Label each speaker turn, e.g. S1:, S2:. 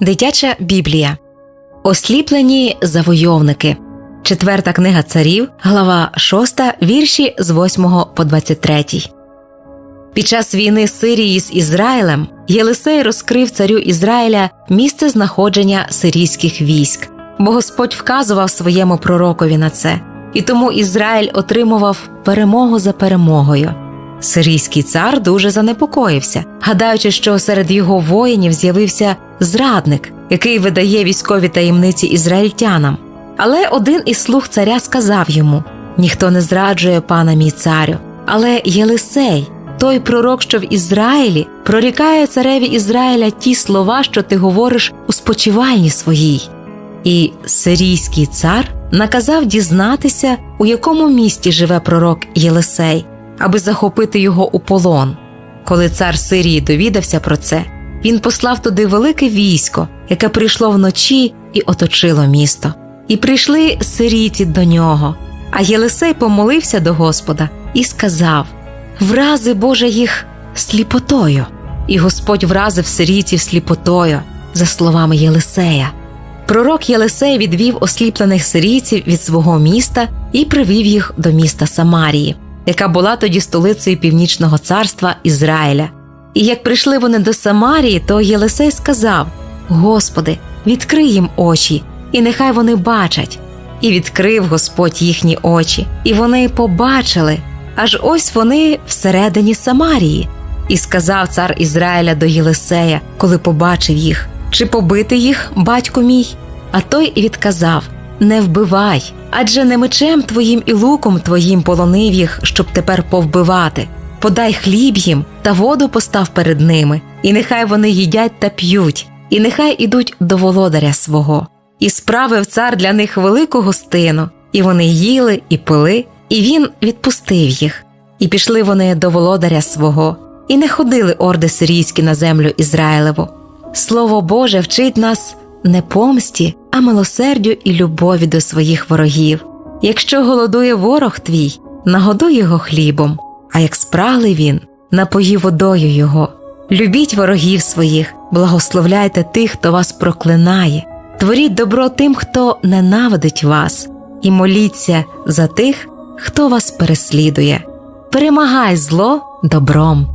S1: Дитяча Біблія. Осліплені завойовники. Четверта книга царів, глава 6, вірші з 8 по 23. Під час війни Сирії з Ізраїлем Єлисей розкрив царю Ізраїля місце знаходження сирійських військ, бо Господь вказував своєму пророкові на це, і тому Ізраїль отримував перемогу за перемогою. Сирійський цар дуже занепокоївся, гадаючи, що серед його воїнів з'явився зрадник, який видає військові таємниці ізраїльтянам. Але один із слуг царя сказав йому: ніхто не зраджує пана мій царю, але Єлисей, той пророк, що в Ізраїлі, прорікає цареві Ізраїля ті слова, що ти говориш у спочивальні своїй. І сирійський цар наказав дізнатися, у якому місті живе пророк Єлисей, аби захопити його у полон. Коли цар Сирії довідався про це, він послав туди велике військо, яке прийшло вночі і оточило місто. І прийшли сирійці до нього. А Єлисей помолився до Господа і сказав: Врази Боже їх сліпотою. І Господь вразив сирійців сліпотою, за словами Єлисея. Пророк Єлисей відвів осліплених сирійців від свого міста і привів їх до міста Самарії, яка була тоді столицею північного царства Ізраїля. І як прийшли вони до Самарії, то Єлисей сказав: Господи, відкрий їм очі, і нехай вони бачать. І відкрив Господь їхні очі, і вони побачили, аж ось вони всередині Самарії. І сказав цар Ізраїля до Єлисея, коли побачив їх, чи побити їх, батько мій? А той відказав: Не вбивай, адже не мечем твоїм і луком твоїм полонив їх, щоб тепер повбивати. Подай хліб їм та воду постав перед ними, і нехай вони їдять та п'ють, і нехай ідуть до володаря свого. І справив цар для них велику гостину, і вони їли і пили, і він відпустив їх. І пішли вони до володаря свого, і не ходили орди сирійські на землю Ізраїлеву. Слово Боже вчить нас не помсті, а милосердю і любові до своїх ворогів. Якщо голодує ворог твій, нагодуй його хлібом, а як спраглий він, напої водою його. Любіть ворогів своїх, благословляйте тих, хто вас проклинає, творіть добро тим, хто ненавидить вас, і моліться за тих, хто вас переслідує. Перемагай зло добром.